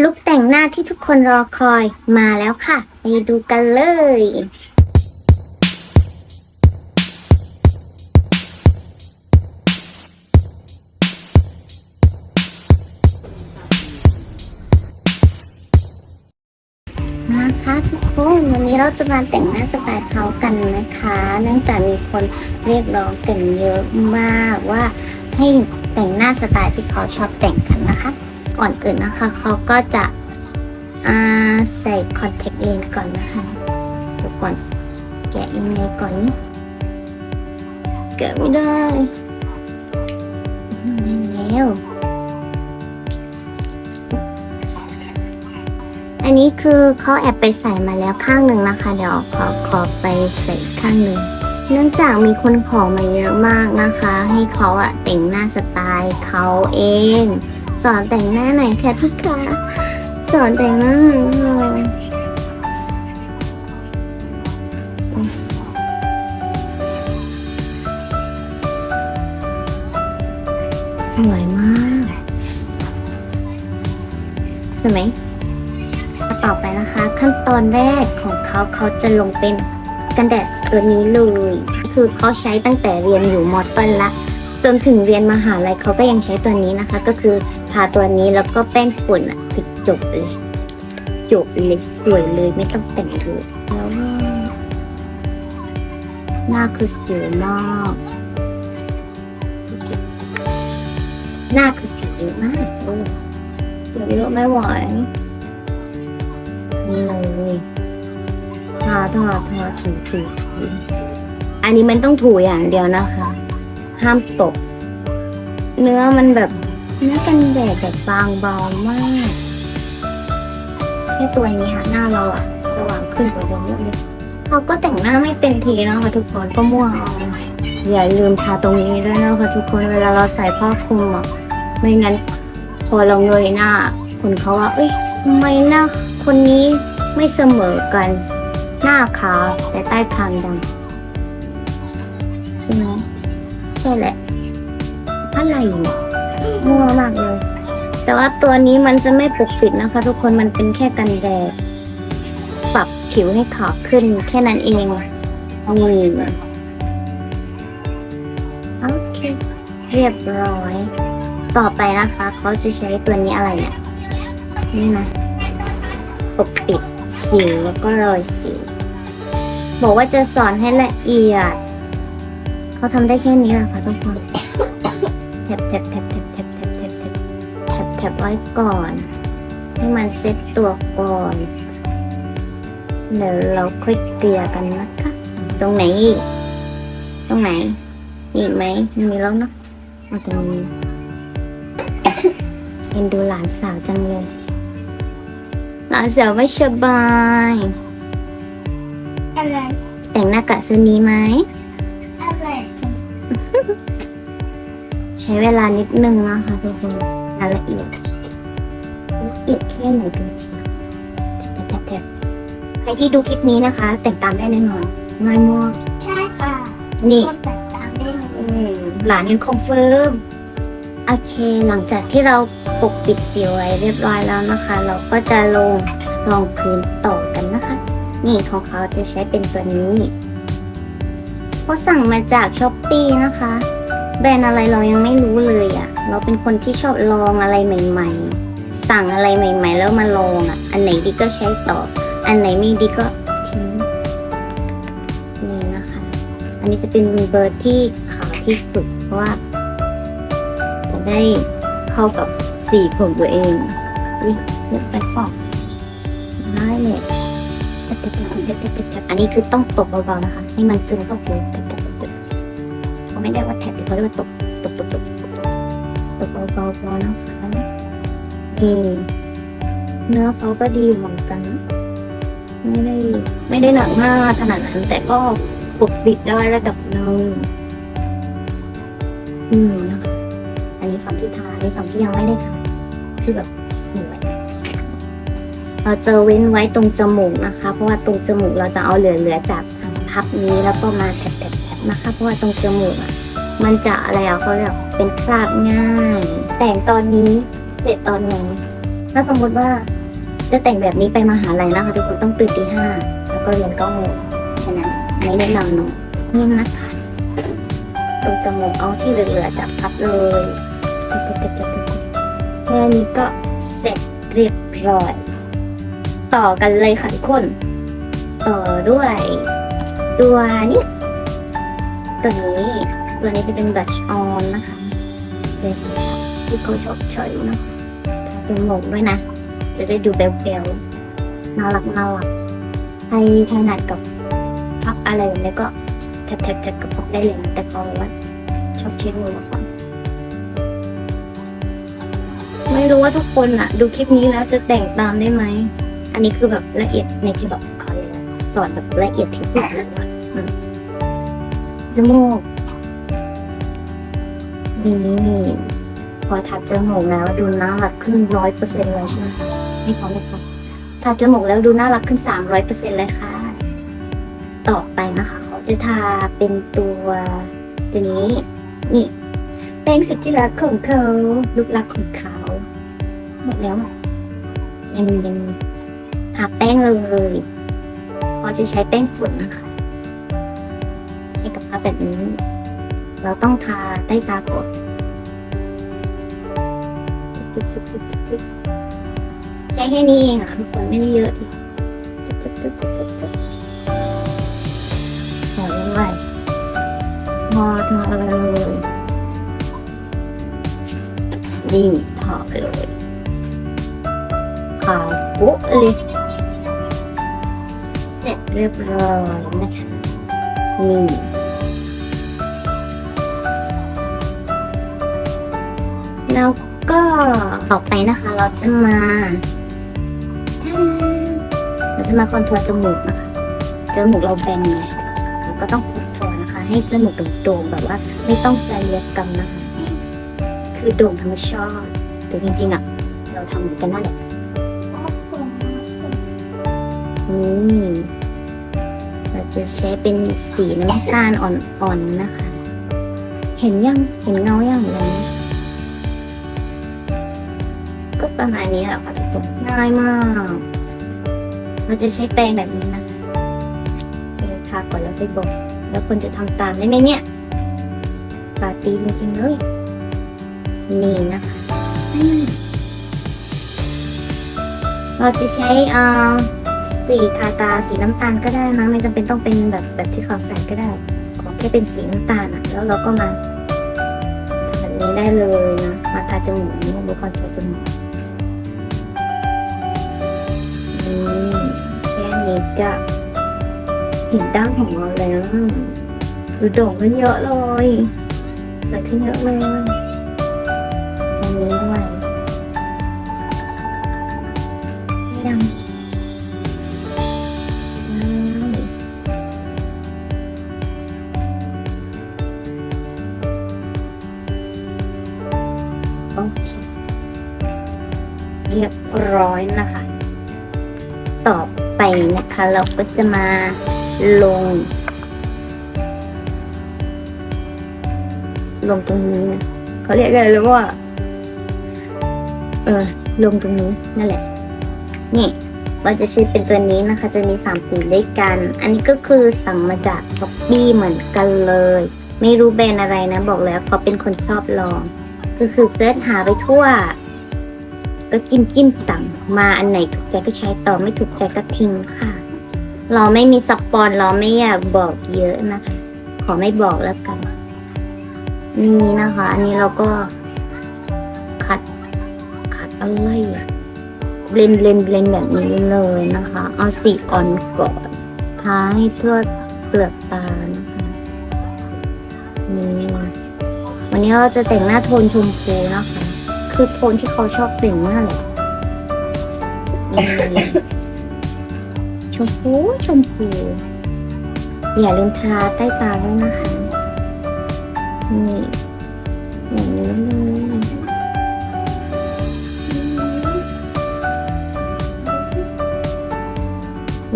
ลุกแต่งหน้าที่ทุกคนรอคอยมาแล้วค่ะ ไปดูกันเลยนะคะทุกคน วันนี้เราจะมาแต่งหน้าสไตล์เขากันนะคะ เนื่องจากมีคนเรียกร้องกันเยอะมากว่าให้แต่งหน้าสไตล์ที่เขาชอบแต่งกันนะคะ ก่อนอื่นนะคะ เขาก็จะใส่คอนแทคเลนส์ก่อนนะคะทุกคนแกะยังไงก่อนนี่แกะไม่ได้ได้แล้วอันนี้คือเขาแอบไปใส่มาแล้วข้างหนึ่งนะคะ เดี๋ยวขอขอไปใส่ข้างหนึ่งเนื่องจากมีคนขอมาเยอะมากนะคะ ให้เขาอะแต่งหน้าสไตล์เขาเอง สอนแต่งหน้าหน่อยค่ะพี่คะสอนแต่งหน้าหน่อยสวยมากสวยไหมต่อไปนะคะ ขั้นตอนแรกของเขาเขาจะลงเป็นกันแดดตัวนี้เลย คือเขาใช้ตั้งแต่เรียนอยู่มอต้นละ จนถึงเรียนมหาลัยเขาก็ยังใช้ตัวนี้นะคะ ก็คือทาตัวนี้แล้วก็แป้งฝุ่นอะคือจบเลย จบเลยสวยเลยไม่ต้องแต่งเลยแล้วหน้าคือสิวมากหน้าคือสิวเยอะมากโอ้สิวเยอะไม่ไหวนี่เลยทาทาทาถูถูถูอันนี้มันต้องถูอย่างเดียวนะคะ ห้ามตก เนื้อมันแบบเนื้อกันแดดแบบบางเบามากแค่ตัวนี้ค่ะหน้าเราอะสว่างขึ้นกว่าเดิมเยอะเลยเขาก็แต่งหน้าไม่เป็นทีนะคะทุกคนก็ม่วงเอาอย่าลืมทาตรงนี้ด้วยนะคะทุกคนเวลาเราใส่ผ้าคลุมอะไม่งั้นพอเราเงยหน้า คนเขาว่า เอ้ยทำไมหน้าคนนี้ไม่เสมอกัน หน้าขาวแต่ใต้คางดำ ใช่แหละอะไรเนี่ยมั่วมากเลย แต่ว่าตัวนี้มันจะไม่ปกปิดนะคะ ทุกคนมันเป็นแค่กันแดดปรับผิวให้ขาวขึ้น แค่นั้นเองนี่โอเค เรียบร้อย ต่อไปนะคะเขาจะใช้ตัวนี้อะไรเนี่ยนี่นะปกปิดสิวแล้วก็รอยสิว บอกว่าจะสอนให้ละเอียด เขาทำได้แค่นี้แหละค่ะทุกคนแทบแทบแทบแทบแทบแทบแทบแทบแทบแทบไว้ก่อน ให้มันเซ็ตตัวก่อนเดี๋ยวเราค่อยเกลี่ยกันนะคะ ตรงไหนอีกตรงไหนมีอีกไหมไม่มีแล้วเนาะเอาตรงนี้เอ็นดูหลานสาวจังเลย หลานสาวไม่สบายอะไรแต่งหน้ากะซื้อนี้ไหม ช้เวลานิดนึงนะคะทุกคนรายละเอียดละเอียดแค่ไหนกันเชียวแทบแทบแทบใครที่ดูคลิปนี้นะคะ แต่งตามได้แน่นอนง่ายมากใช่ค่ะนี่คนแต่งตามได้เลยอืมหลานยังคอนเฟิร์มโอเค หลังจากที่เราปกปิดสิวไว้เรียบร้อยแล้วนะคะ เราก็จะลงรองพื้นต่อกันนะคะ นี่ของเขาจะใช้เป็นตัวนี้เพราะสั่งมาจากช้อปปีนะคะ แบรนด์อะไรเรายังไม่รู้เลยอะ่ะ เราเป็นคนที่ชอบลองอะไรใหม่ ๆ สั่งอะไรใหม่ ๆ แล้วมาลองอะ่ะ อันไหนดีก็ใช้ต่อ อันไหนไม่ดีก็ทิ้งนี่นะคะ อันนี้จะเป็นเบอร์ที่ขาวที่สุด เพราะว่าจะได้เข้ากับสีผมตัวเองอุ้ยเลือกไปปอกได้เลยอันนี้คือต้องตบเบาๆนะคะ ให้มันซึมเข้าไป เขาเรียกว่าตบตบตบตบตบเบาๆนะคะนี่เนื้อเขาก็ดีเหมือนกัน ไม่ได้ไม่ได้หนักมากขนาดนั้น แต่ก็ปกปิดได้ระดับหนึ่งอืมนะคะอันนี้ฝั่งที่ทาอันนี้ฝั่งที่ยังไม่ได้ทาคือแบบสวยสวยเราจะเว้นไว้ตรงจมูกนะคะ เพราะว่าตรงจมูกเราจะเอาเหลือๆจากพับนี้แล้วก็มาแถบๆๆนะคะ เพราะว่าตรงจมูกอะ มันจะอะไรอะเขาเรียกเป็นคราบง่าย แต่งตอนนี้เสร็จตอนไหนถ้าสมมติว่าจะแต่งแบบนี้ไปมหาลัยนะคะ ทุกคนต้องตื่นตีห้าแล้วก็เรียนเก้าโมงฉะนั้นอันนี้แนะนำหนูนี่นะคะตรงจมูกเอาที่เหลือๆจับพับเลยแค่นี้ก็เสร็จเรียบร้อย ต่อกันเลยค่ะทุกคน ต่อด้วย ตัวนี้ ตัวนี้ ตัวนี้จะเป็นบัชออนนะคะเป็นสีสันที่เขาชอบใช้เนอะทาจมูกด้วยนะ จะได้ดูเบลๆน่ารักน่ารักใครถนัดกับพับอะไรแบบนี้ก็แทบแทบแทบกับพับได้เลยแต่เขาว่าชอบเช็ดมือมากกว่าไม่รู้ว่าทุกคนอะดูคลิปนี้แล้วจะแต่งตามได้ไหม อันนี้คือแบบละเอียดในที่แบบเขาเรียสอนแบบละเอียดที่สุดเลยอะอืมจมูก นี่พอทัดจมูกแล้วดูน่ารักขึ้นร้อยเปอร์เซ็นต์เลยใช่ไหมไม่พอไม่พอทัดจมูกแล้วดูน่ารักขึ้นสามร้อยเปอร์เซ็นต์เลยค่ะ ต่อไปนะคะ เขาจะทาเป็นตัวตัวนี้ นี่แป้งสุดที่รักของเขาลูกรักของเขาหมดแล้วยังยังทาแป้งเลยเราจะใช้แป้งฝุ่นนะคะใช้กับผ้าแบบนี้ เราต้องทาใต้ตาก่อนใช้แค่นี้เองค่ะทุกคนไม่ได้เยอะทีจึ๊บจึ๊บจึ๊บจึ๊บจึ๊บใส่ลงไปพอทาเลยนี่ทาเลยขาวปุ๊บเลยเสร็จเรียบร้อยนะคะนี่ แล้วก็ต่อไปนะคะ เราจะมาเราจะมาคอนทัวร์จมูกนะคะจมูกเราแบนไงเราก็ต้องคอนทัวร์นะคะ ให้จมูกโด่งๆแบบว่า ไม่ต้องใส่เลียกรรมนะคะ คือโด่งธรรมชาติแต่จริงๆอะ เราทำเหมือนกันนั่นแหละนี่เราจะใช้เป็นสีน้ำตาลอ่อนๆนะคะ เห็นยังเห็นเงายังเล ประมาณนี้แหละค่ะทุกคนง่ายมาก เราจะใช้แปรงแบบนี้นะคะทาก่อนแล้วไปบอกแล้วคนจะทำตามได้ไหมเนี่ยปาตีจริงๆเลยนี่นะคะเราจะใช้อ่อสีทาตาสีน้ำตาลก็ได้นะไม่จำเป็นต้องเป็นแบบแบบที่เขาใส่ก็ได้ขอแค่เป็นสีน้ำตาลอะแล้วเราก็มาทำแบบนี้ได้เลยนะมาทาจมูกนี่บุคคลทาจมูก แค่นี้ก็เห็นดั้งของเราแล้วดูโด่งขึ้นเยอะเลยสวยขึ้นเยอะเลยตรงนี้ด้วยยังโอเคเรียบร้อยนะคะ เราก็จะมาลง ลงตรงนี้นะเขาเรียกอะไรหรือว่า เออ ลงตรงนี้นั่นแหละ นี่เราจะใช้เป็นตัวนี้นะคะ จะมีสามสีด้วยกัน อันนี้ก็คือสั่งมาจากช้อปปี้เหมือนกันเลย ไม่รู้แบรนด์อะไรนะ บอกแล้วเขาเป็นคนชอบลอง ก็คือเซิร์ชหาไปทั่ว ก็จิ้มจิ้มสั่งมาอันไหนถูกใจก็ใช้ต่อไม่ถูกใจก็ทิ้งค่ะ เราไม่มีสปอนเราไม่อยากบอกเยอะนะคะ ขอไม่บอกแล้วกัน นี่นะคะ อันนี้เราก็คัดคัดอะไรอะเบลนเบลนเบลนแบบนี้เลยนะคะ เอาสีอ่อนก่อนทาให้ทั่วเปลือกตานะคะ นี่วันนี้เราจะแต่งหน้าโทนชมพูนะคะ คือโทนที่เขาชอบแต่งมากเลยนี่ มพูชมพู อย่าลืมทาใต้ตาด้วยนะคะนี่อย่างนี้เลย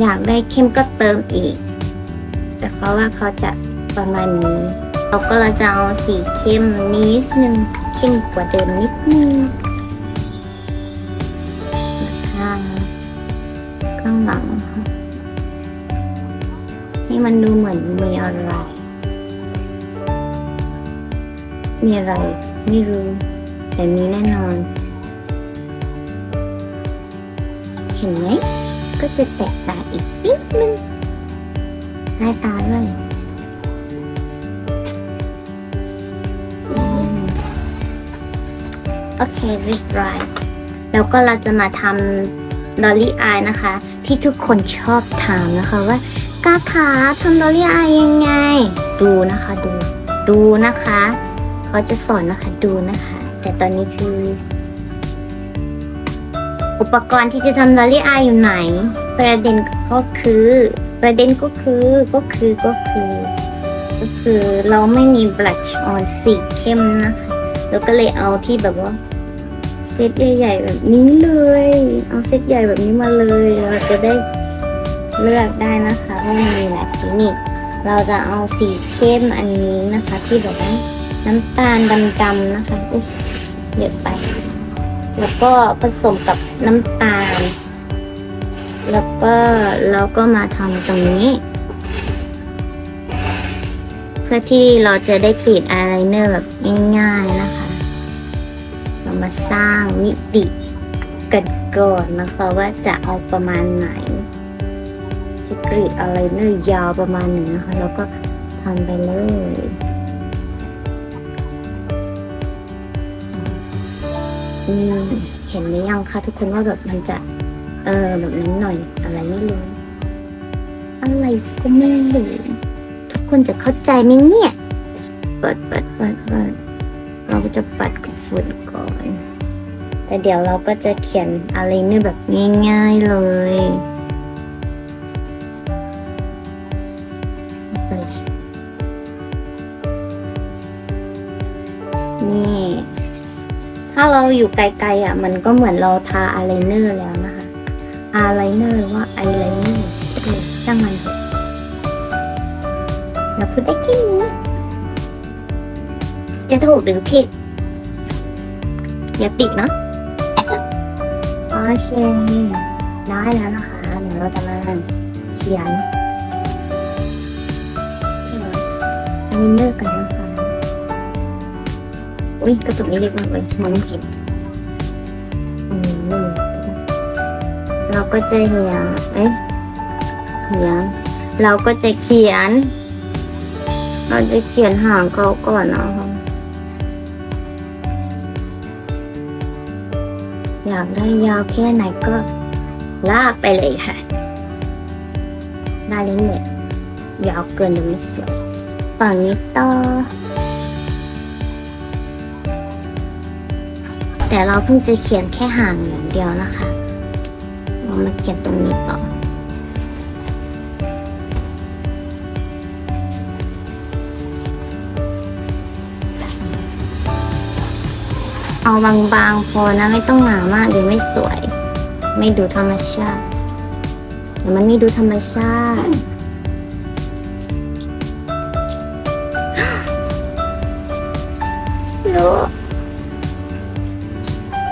อยากได้เข้มก็เติมอีก แต่เขาว่าเขาจะประมาณนี้เราก็เราจะเอาสีเข้มนิดนึงเข้มกว่าเดิมนิดนึงข้างข้างหลัง ที่มันดูเหมือนมีอะไร มีอะไร ไม่รู้ แต่มีแน่นอน เห็นไหม ก็จะแตกตาอีกนิดนึงได้ตาด้วยโอเคเรียบร้อยแล้วก็เราจะมาทำดอลลี่อายนะคะ ที่ทุกคนชอบถามนะคะว่า กาขาทำดอลลี่อายยังไง ดูนะคะดู ดูนะคะ เขาจะสอนนะคะดูนะคะ แต่ตอนนี้คือ อุปกรณ์ที่จะทำดอลลี่อายอยู่ไหน ประเด็นก็คือ ประเด็นก็คือก็คือก็คือ ก็คือเราไม่มีบลัชออนสีเข้มนะคะเราก็เลยเอาที่แบบว่าเซตใหญ่ๆแบบนี้เลย เอาเซตใหญ่แบบนี้มาเลย เราจะได้ เลือกได้นะคะว่ามันมีหลายสีนี่เราจะเอาสีเข้มอันนี้นะคะ ที่แบบน้ำตาลดำๆนะคะอุ๊ยเยอะไป แล้วก็ผสมกับน้ำตาล แล้วก็เราก็มาทำตรงนี้ เพื่อที่เราจะได้กรีดอายไลเนอร์แบบง่ายๆนะคะ เรามาสร้างมิติกันก่อนนะคะว่าจะเอาประมาณไหน จะกรีดอายไลเนอร์ยาวประมาณไหนนะคะ แล้วก็ทำไปเลยนี่เห็นไหมยังคะทุกคนว่าแบบมันจะ เออแบบนั้นหน่อยอะไรไม่รู้ อะไรก็ไม่รู้ทุกคนจะเข้าใจไหมเนี่ยเปิดเปิดเปิดเปิดเราก็จะปัดกับฝุ่นก่อนแต่เดี๋ยวเราก็จะเขียนอะไรเนี่ยแบบง่าย ๆเลย อยู่ไกลๆอะ มันก็เหมือนเราทาอายไลเนอร์แล้วนะคะ อายไลเนอร์ว่าไอไลเนอร์ช่างมันเถอะเราพูดได้แค่นี้จะถูกหรือผิด อย่าติดเนาะโอเค ได้แล้วนะคะ เดี๋ยวเราจะมาเขียนเขียนไลเนอร์กันนะ อุ้ยกระตุกนี้เล็กมากเลยมองไม่เห็นเราก็จะเหียงเอ๊ะเหียงเราก็จะเขียน เราจะเขียนหางเขาก่อนนะคะอยากได้ยาวแค่ไหนก็ลากไปเลยค่ะได้เลยเนี่ยยาวเกินเดี๋ยวไม่สวยฝั่งนี้ต่อ แต่เราเพิ่งจะเขียนแค่ห่างอย่างเดียวนะคะเรามาเขียนตรงนี้ต่อ เอาบางๆพอนะไม่ต้องหนามากเดี๋ยวไม่สวย ไม่ดูธรรมชาติเดี๋ยวมันไม่ดูธรรมชาติ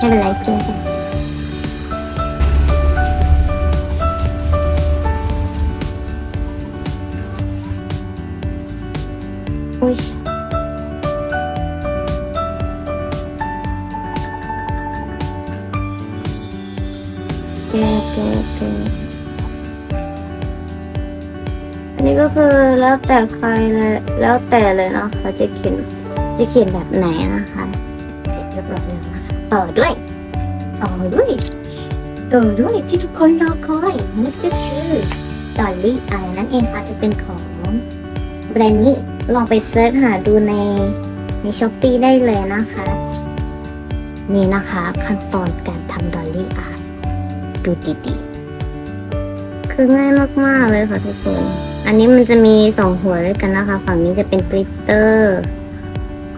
ไม่เป็นไรเพื่อนอุ้ยเกเกเกอันนี้ก็คือแล้วแต่ใครเลยแล้วแต่เลยเนาะเขาจะเขียนจะเขียนแบบไหนนะคะ ต่อด้วย ต่อด้วยต่อด้วยที่ทุกคนรอคอยนั่นก็คือดอลลี่ไอนั่นเองค่ะจะเป็นของแบรนด์นี้ลองไปเซิร์ชหาดูในในช้อปปีได้เลยนะคะ นี่นะคะขั้นตอนการทำดอลลี่ไอดูดีๆคือง่ายมากๆเลยค่ะทุกคน อันนี้มันจะมีสองหัวด้วยกันนะคะ ฝั่งนี้จะเป็นกริตเตอร์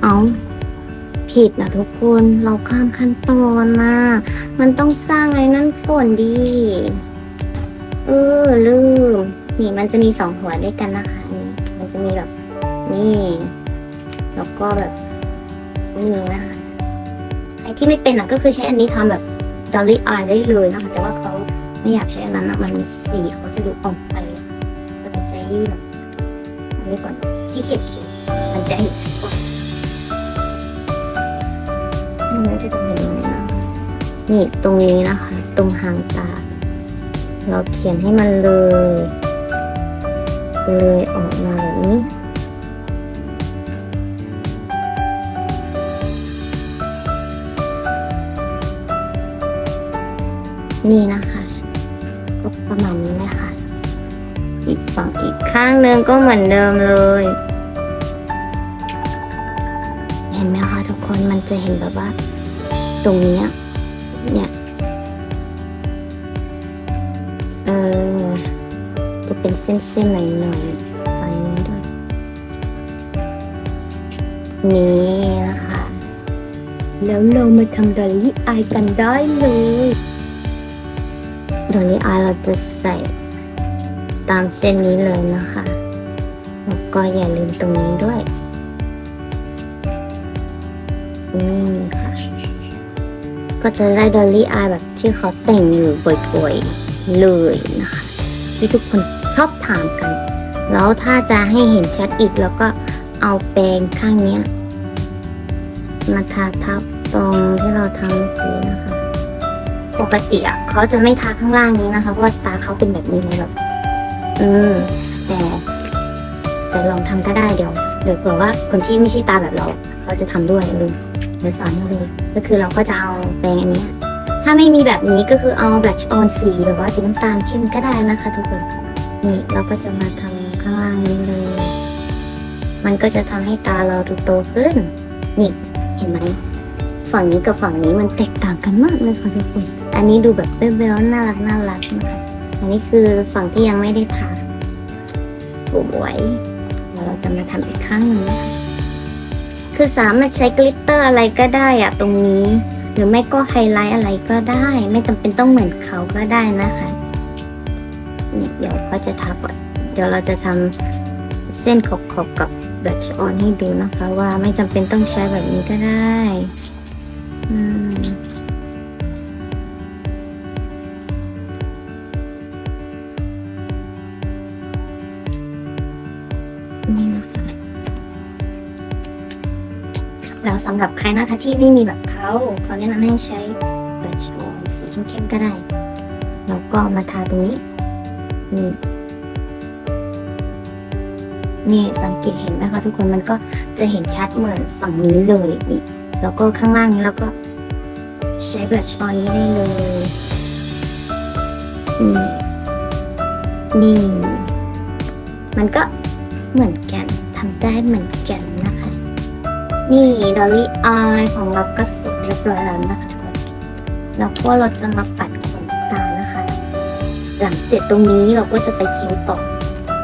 เอ ผิดนะทุกคนเราข้ามขั้นตอนนะมันต้องสร้างไอ้นั่นก่อนดีเออลืม นี่มันจะมีสองหัวด้วยกันนะคะนี่มันจะมีแบบนี่แล้วก็แบบนี่นะคะไอ้ที่ไม่เป็นอะก็คือใช้อันนี้ทำแบบดอลลี่อายได้เลยนะคะแต่ว่าเขาไม่อยากใช้อันนั้นอะมันสีเขาจะดูออนไปก็จะใช้แบบอันนี้ก่อนที่เขียนเขียนมันจะเห็น ไม่รู้จะเห็นยังไงนะนี่ตรงนี้นะคะ ตรงหางตา เราเขียนให้มันเลย เลยออกมาแบบนี้นี่นะคะก็ประมาณนี้เลยค่ะ อีกฝั่งอีกข้างหนึ่งก็เหมือนเดิมเลย เห็นไหมคะทุกคนมันจะเห็นแบบว่า ตรงนี้เนี่ยเออจะเป็นเส้นๆหน่อยๆฝั่งนี้ด้วยนี่นะคะแล้วเรามาทำดอลลี่อายกันได้เลยดอลลี่อายเราจะใส่ตามเส้นนี้เลยนะคะแล้วก็อย่าลืมตรงนี้ด้วยนี่ ก็จะได้ดอลลี่อายแบบที่เขาแต่งอยู่บ่อยๆเลยนะคะที่ทุกคนชอบถามกัน แล้วถ้าจะให้เห็นชัดอีกแล้วก็เอาแปรงข้างเนี้ยมาทาทับตรงที่เราทำเมื่อกี้นะคะปกติอะเขาจะไม่ทาข้างล่างนี้นะคะเพราะว่าตาเขาเป็นแบบนี้เลยแบบอืมแต่แต่ลองทำก็ได้เดี๋ยวเดี๋ยวเผื่อว่าคนที่ไม่ใช่ตาแบบเรา เขาจะทำด้วยเลย เดี๋ยวสอนให้เลยก็คือเราก็จะเอาแปรงอันนี้ ถ้าไม่มีแบบนี้ก็คือเอาแบชออนสีแบบว่าสีน้ำตาลเข้มก็ได้นะคะทุกคนนี่เราก็จะมาทำข้างล่างนี้เลย มันก็จะทำให้ตาเราดูโตขึ้น นี่เห็นไหมฝั่งนี้กับฝั่งนี้มันแตกต่างกันมากเลยค่ะทุกคน อันนี้ดูแบบเบลๆน่ารักน่ารักนะคะ อันนี้คือฝั่งที่ยังไม่ได้ทาสวยเดี๋ยวเราจะมาทำอีกครั้งนึงนะคะ คือสามารถใช้กลิตเตอร์อะไรก็ได้อะตรงนี้ หรือไม่ก็ไฮไลท์อะไรก็ได้ ไม่จำเป็นต้องเหมือนเขาก็ได้นะคะเนี่ยเดี๋ยวเขาจะทาก่อนเดี๋ยวเราจะทำเส้นขอบๆกับดัชออนให้ดูนะคะ ว่าไม่จำเป็นต้องใช้แบบนี้ก็ได้ อืม สำหรับใครนะคะที่ไม่มีแบบเขาเขาแนะนำให้ใช้ดัชออนสีเข้มๆก็ได้ แล้วก็มาทาตรงนี้นี่นี่สังเกตเห็นไหมคะทุกคนมันก็จะเห็นชัดเหมือนฝั่งนี้เลยนี่แล้วก็ข้างล่างนี้เราก็ใช้แบบช้อนนี้ได้เลยนี่นี่มันก็เหมือนกันทำได้เหมือนกันนะ นี่ดอลลี่อายของเราก็เสร็จเรียบร้อยแล้วนะคะทุกคนแล้วก็เราจะมาปัดขนตานะคะ หลังเสร็จตรงนี้เราก็จะไปคิ้วต่อ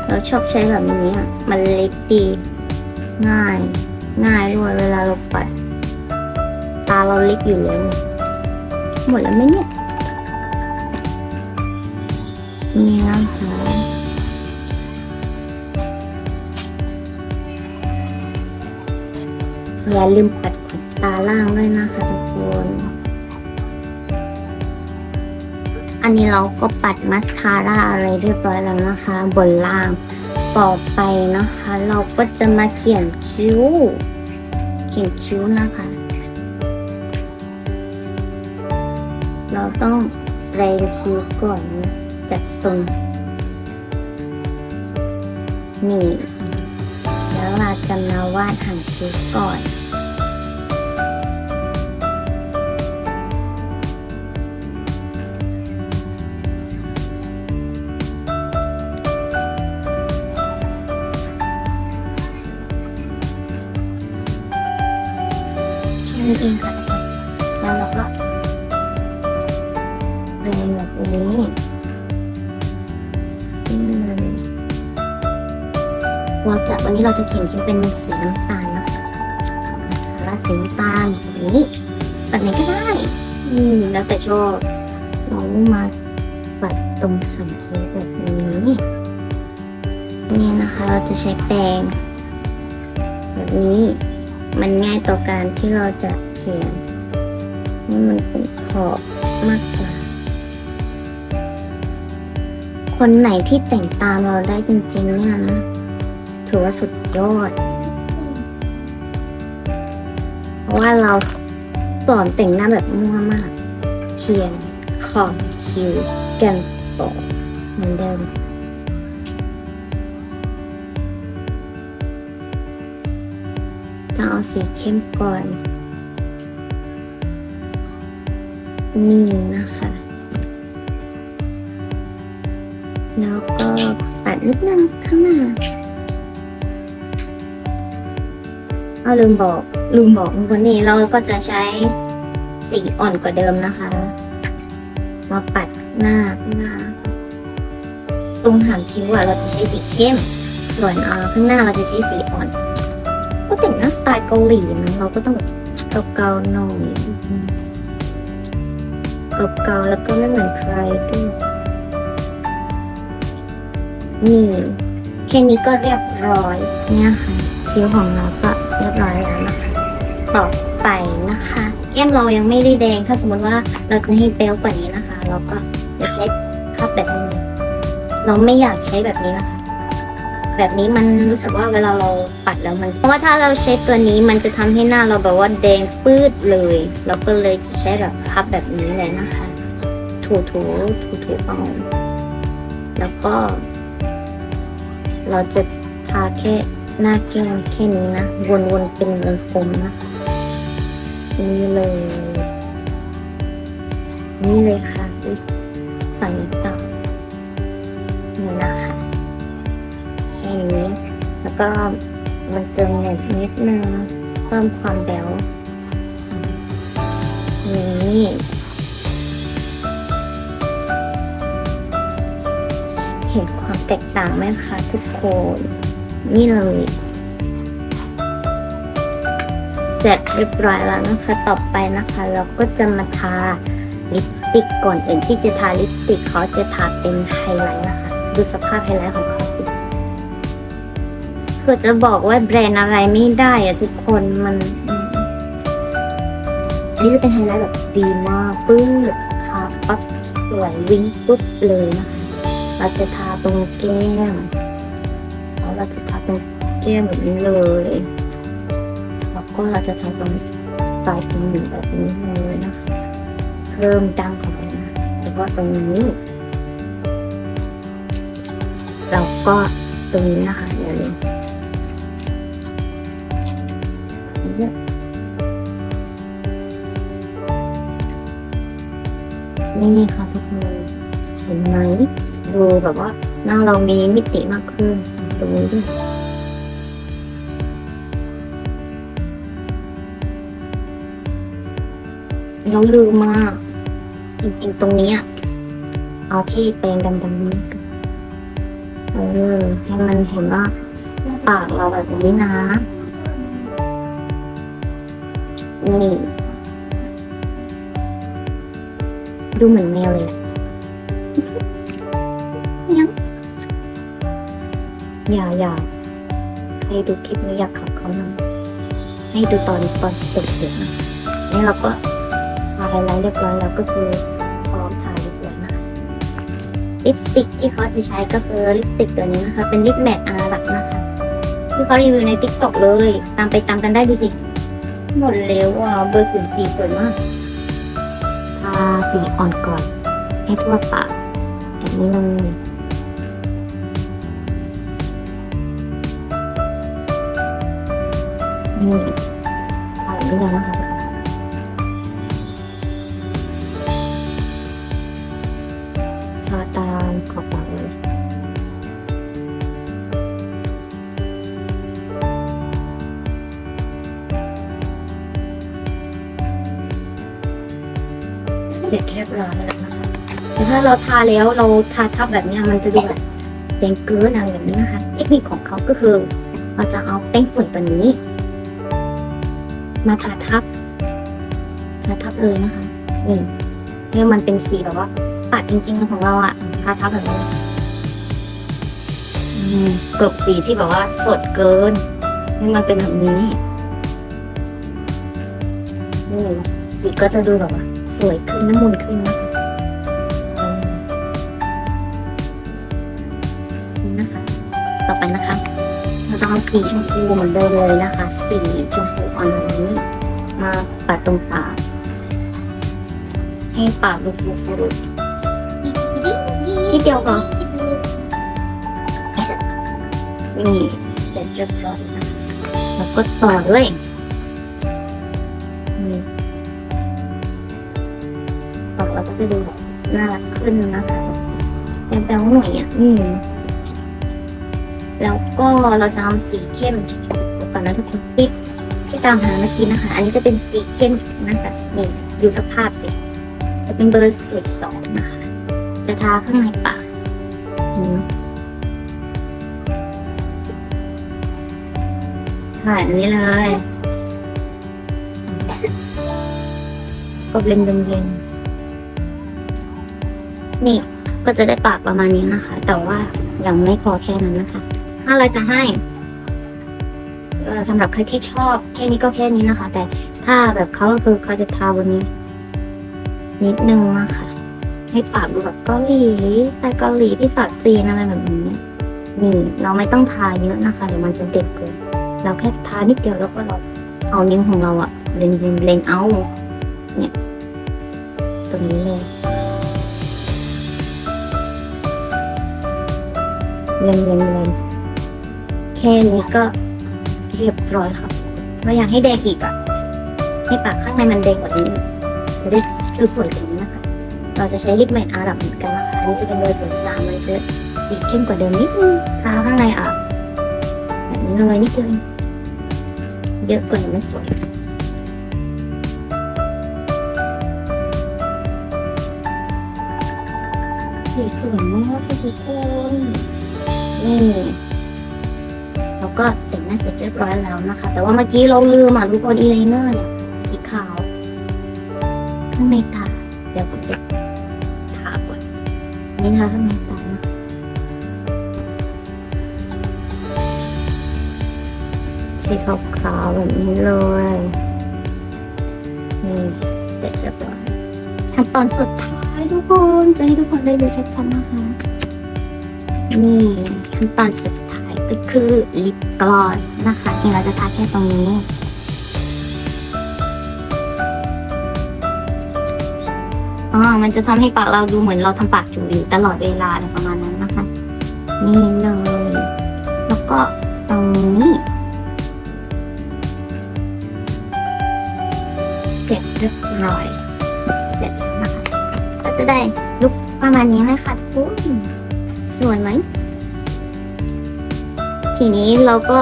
เราชอบใช้แบบนี้อะมันเล็กดีง่าย ง่ายด้วยเวลาเราปัด ตาเราเล็กอยู่แล้วเนี่ยหมดแล้วไหมเนี่ยนี่นะคะ อย่าลืมปัดขนตาล่างด้วยนะคะทุกคน อันนี้เราก็ปัดมัสคาร่าอะไรเรียบร้อยแล้วนะคะ บนล่าง ต่อไปนะคะ เราก็จะมาเขียนคิ้ว เขียนคิ้วนะคะ เราต้องแรงคิ้วก่อนจัดทรงนี่ แล้วเราจะมาวาดหางคิ้วก่อน จะเขียนคิ้วเป็นสีน้ำตาลนะคะแล้วสีน้ำตาลแบบนี้แบบไหนก็ได้ อืม แล้วแต่ชอบเรามาปัดตรงหางคิ้วแบบนี้นี่นะคะเราจะใช้แปรงแบบนี้ มันง่ายต่อการที่เราจะเขียนให้มันเป็นขอบมากกว่าคนไหนที่แต่งตามเราได้จริงๆเนี่ยนะถือว่าสุด ยอด เพราะว่าเราสอนแต่งหน้าแบบมั่วมาก เขียนขอบคิ้วแกันตกเหมือนเดิมจะเอาสีเข้มก่อน นี่นะคะ แล้วก็ปัดนิดนึงข้างหน้า อาลืมบอกลืมบอกวันนี้เราก็จะใช้สีอ่อนกว่าเดิมนะคะ มาปัดหน้าหน้า ตรงหางคิ้วอะเราจะใช้สีเข้ม ส่วนเออข้างหน้าเราจะใช้สีอ่อนก็แต่งหน้าสไตล์เกาหลีนะเราก็ต้องเกาๆหน่อยเกาๆแล้วก็ไม่เหมือนใครด้วยนี่แค่นี้ก็เรียบร้อยเนี่ยค่ะคิ้วของเราก็ เรียบร้อยแล้วนะคะต่อไปนะคะ แก้มเรายังไม่ได้แดง ถ้าสมมติว่าเราจะให้เปลวกว่านี้นะคะ เราก็จะใช้ภาพแบบนี้ เราไม่อยากใช้แบบนี้นะคะ แบบนี้มันรู้สึกว่าเวลาเราปัดแล้วมัน เพราะว่าถ้าเราใช้ตัวนี้มันจะทำให้หน้าเราแบบว่าแดงปื้ดเลย เราก็เลยจะใช้แบบพับแบบนี้เลยนะคะ ถูถูถูถูเอาแล้วก็ เราจะทาแค่ หน้าแก้มแค่นี้นะ วนๆเป็นวงกลมนะนี่เลย นี่เลยค่ะฝั่งนี้ต่อนี่นะคะแค่นี้แล้วก็มันจะเหน็บนิดนึงเพิ่มความแบวนี่เห็นความแตกต่างไหมคะทุกคน นี่เลย เสร็จเรียบร้อยแล้วนะคะ ต่อไปนะคะ เราก็จะมาทาลิปสติกก่อนอื่นที่จะทาลิปสติกเขาจะทาเป็นไฮไลท์นะคะ ดูสภาพไฮไลท์ของเขาสิคือจะบอกว่าแบรนด์อะไรไม่ได้อะทุกคนมันอันนี้จะเป็นไฮไลท์แบบดีมากปื้ดทาปั๊บสวยวิ่งปุ๊บเลยนะคะ เราจะทาตรงแก้ม แก้มแบบนี้เลยแล้วก็เราจะทาตรงปลายจมูกแบบนี้เลยนะคะเพิ่มดังของเรานะแล้วก็ตรงนี้แล้วก็ตรงนี้นะคะอย่าลืมนี่ค่ะทุกคนเห็นไหมดูแบบว่าหน้าเรามีมิติมากขึ้นตรงนี้ด้วย เราลืมมาก จริง ๆ ตรงนี้อะเอาที่แปรงดำๆนี้เออให้มันเห็นว่าปากเราแบบนี้นะ นี่ ดูเหมือนแมวเลยยังอย่าอย่าใครดูคลิปนี้อยากขับเขาน่อยให้ดูตอนตอนจบเสียงนะนี่เราก็าไฮไลท์เรียบร้อยแล้วก็คือพร้อมทาลิปแล้วนะคะลิปสติกที่เขาจะใช้ก็คือลิปสติกตัวนี้นะคะ เป็นลิปแมทอารักนะคะที่เขารีวิวในติ๊กต็อกเลย ตามไปตามกันได้ดูสิหมดแล้วอะเบอร์ศูนย์สี่สวยมากทาสีอ่อนก่อนให้ทั่วปากแบบนี้เลยนี่ทาแบบนี้เลยนะคะ แต่ถ้าเราทาแล้วเราทาทับแบบนี้มันจะดูแบบเป็นเกลืออะไรแบบนี้นะคะ เทคนิคของเขาก็คือเราจะเอาแป้งฝุ่นตัวนี้ มาทาทับทาทับเลยนะคะนี่ให้มันเป็นสีแบบว่าปัดจริงๆของเราอะทาทับแบบนี้กลบสีที่แบบว่าสดเกินให้มันเป็นแบบนี้นี่สีก็จะดูแบบว่า สวยขึ้นน้ำมูลขึ้นนะคะ สีชมพูเหมือนเดิมเลยนะคะ สีชมพูอ่อนนี้มาปัดตรงปากให้ปากดูฟูๆพี่เกียวเหรอนี่เสร็จเรียบร้อยนะแล้วก็ต่อด้วยนี่ปากเราก็จะดูน่ารักขึ้นนะคะแปลวๆหน่อยอะอืม แล้วก็เราจะเอาสีเข้มก่อนนะทุกคนที่ที่ตามหาเมื่อกี้นะคะ อันนี้จะเป็นสีเข้มนะคะนี่ดูสภาพสิ จะเป็นเบอร์สิบสองนะคะ จะทาข้างในปากถ่ายอันนี้เลย ก็เบลนเบลนเบลนนี่ก็จะได้ปากประมาณนี้นะคะ แต่ว่ายังไม่พอแค่นั้นนะคะ ถ้าเราจะให้สำหรับใครที่ชอบแค่นี้ก็แค่นี้นะคะ แต่ถ้าแบบเขาก็คือเขาจะทาบนนี้ นิดนึงนะคะ ให้ปากดูแบบเกาหลีสไตล์เกาหลีพี่สาวจีนอะไรแบบนี้ นี่เราไม่ต้องทาเยอะนะคะเดี๋ยวมันจะเด็กเกินเราแค่ทานิดเดียวแล้วก็เราเอานิ้วของเราอะเล็งเล็งเล็งเอาเนี่ยตรงนี้เลยเล็งเล็งเล็ง ค่นี้ก็เรียบร้อยค่ะเราอยากให้แดงอีกอะให้ปากข้างในมันแดงกว่านี้จะได้คือสวยกว่านี้นะคะ เราจะใช้ลิปแมทอารับเหมือนกันนะคะอันนี้จะเป็นเบอร์ศูนย์สามมันจะสีเข้มกว่าเดิมนิดนึงทาข้างในอะแบบนี้เลยนิดเดียวเยอะเกินไม่สวยสีสวยมากทุกคนนี่ ก็แต่งหน้าเสร็จเรียบร้อยแล้วนะคะ แต่ว่าเมื่อกี้เราลืมอะลูกบอดีไลเนอร์เนี่ยสีขาวข้างในตาเดี๋ยวผมจะทาก่อนนี่นะคะข้างในตานะสีขาวๆแบบนี้เลยนี่เสร็จเรียบร้อยขั้นตอนสุดท้ายทุกคนจะให้ทุกคนได้ดูชัดๆนะคะนี่ขั้นตอนสุด ก็คือลิปกลอสนะคะนี่เราจะทาแค่ตรงนี้ อ๋อ มันจะทำให้ปากเราดูเหมือนเราทำปากจูอยู่ตลอดเวลาอะไรประมาณนั้นนะคะ นี่เลย แล้วก็ตรงนี้เสร็จเรียบร้อยเสร็จแล้วนะคะก็จะได้ลุคประมาณนี้นะคะทุกคนสวยไหม ทีนี้เราก็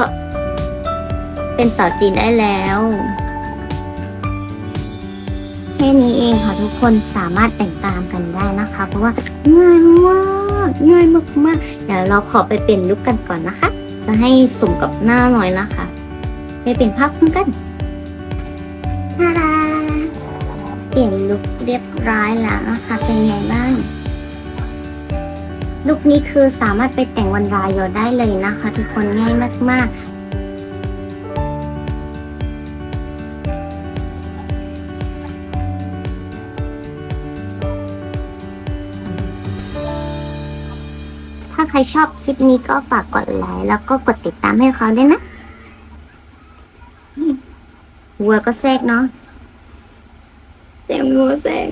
เป็นสาวจีนได้แล้ว แค่นี้เองค่ะทุกคนสามารถแต่งตามกันได้นะคะ เพราะว่าง่ายมากง่ายมากๆเดี๋ยวเราขอไปเปลี่ยนลุคกันก่อนนะคะ จะให้สมกับหน้าหน่อยนะคะ ไปเปลี่ยนภาพกันทาดาเปลี่ยนลุคเรียบร้อยแล้วนะคะ เป็นไงบ้าง ลุคนี้คือสามารถไปแต่งวันรายอได้เลยนะคะ ทุกคนง่ายมากๆถ้าใครชอบคลิปนี้ก็ฝากกดไลค์แล้วก็กดติดตามให้เขาด้วยนะวัวก็แทรกเนาะเสียงวัวแทรก